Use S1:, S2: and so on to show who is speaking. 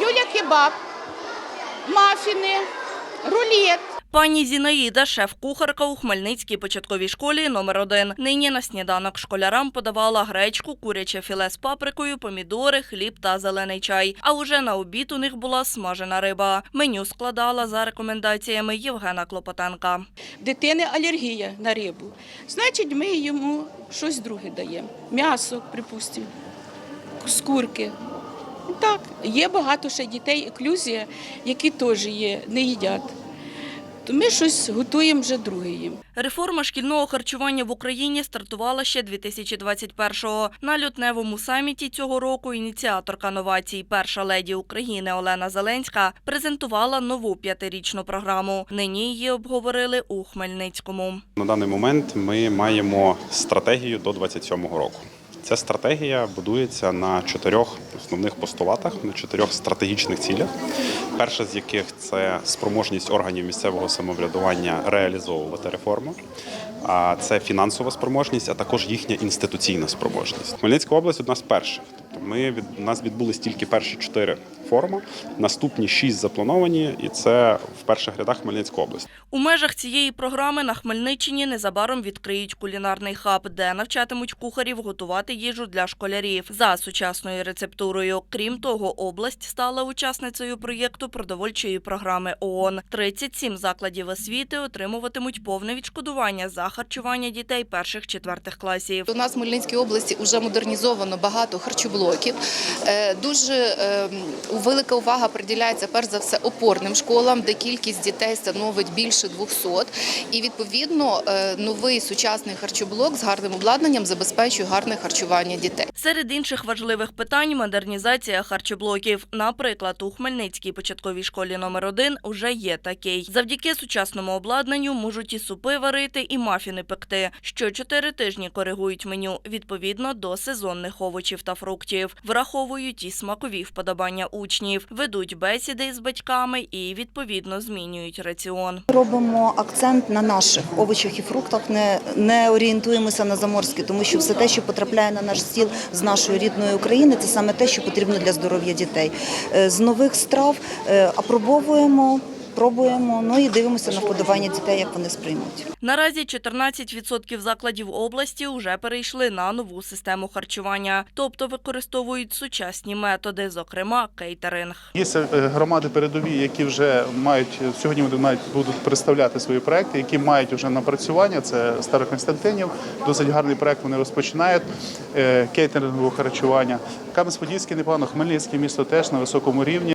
S1: Юля кебаб, мафіни, рулет.
S2: Пані Зінаїда, шеф-кухарка у Хмельницькій початковій школі номер 1 Нині на сніданок школярам подавала гречку, куряче філе з паприкою, помідори, хліб та зелений чай. А уже на обід у них була смажена риба. Меню складала за рекомендаціями Євгена Клопотенка.
S1: Дитини алергія на рибу. Значить, ми йому щось друге даємо. М'ясо, припустимо, з курки. Так, є багато ще дітей, еклюзія, які теж є, не їдять. То ми щось готуємо вже друге їм.
S2: Реформа шкільного харчування в Україні стартувала ще 2021-го. На лютневому саміті цього року ініціаторка новацій, перша леді України Олена Зеленська, презентувала нову п'ятирічну програму. Нині її обговорили у Хмельницькому.
S3: На даний момент ми маємо стратегію до 27-го року. Ця стратегія будується на чотирьох основних постулатах, на чотирьох стратегічних цілях. Перша з яких це спроможність органів місцевого самоврядування реалізовувати реформу. А це фінансова спроможність, а також їхня інституційна спроможність. Хмельницька область одна з перших. Ми від у нас відбулись тільки перші чотири форуми, наступні шість заплановані, і це в перших рядах Хмельницька область.
S2: У межах цієї програми на Хмельниччині незабаром відкриють кулінарний хаб, де навчатимуть кухарів готувати їжу для школярів за сучасною рецептурою. Крім того, область стала учасницею проєкту продовольчої програми ООН. 37 закладів освіти отримуватимуть повне відшкодування за харчування дітей перших-четвертих класів.
S4: У нас в Хмельницькій області вже модернізовано багато харчоблоків. Е, Дуже е, велика увага приділяється перш за все опорним школам, де кількість дітей становить більше 200. І відповідно е, новий сучасний харчоблок з гарним обладнанням забезпечує гарне харчування дітей.
S2: Серед інших важливих питань модернізація харчоблоків. Наприклад, у Хмельницькій початковій школі номер 1 уже є такий. Завдяки сучасному обладнанню можуть і супи варити, і мафіни пекти. Що чотири тижні коригують меню відповідно до сезонних овочів та фруктів, враховують і смакові вподобання учнів, ведуть бесіди з батьками і відповідно змінюють раціон.
S5: Робимо акцент на наших овочах і фруктах, не, не орієнтуємося на заморське, тому що все те, що потрапляє на наш стіл з нашої рідної України, це саме те, що потрібно для здоров'я дітей. Е, З нових страв е, апробовуємо, пробуємо, ну і дивимося на вподобання дітей, як вони сприймуть.
S2: Наразі 14% закладів області вже перейшли на нову систему харчування, тобто використовують сучасні методи, зокрема кейтеринг.
S6: Є е, громади передові, які вже мають сьогодні. Вони мають будуть представляти свої проекти, які мають вже напрацювання. Це Староконстантинів. Досить гарний проект. Вони розпочинають е, кейтерингового харчування. Кам'янець-Подільський непогано, Хмельницьке місто теж на високому рівні.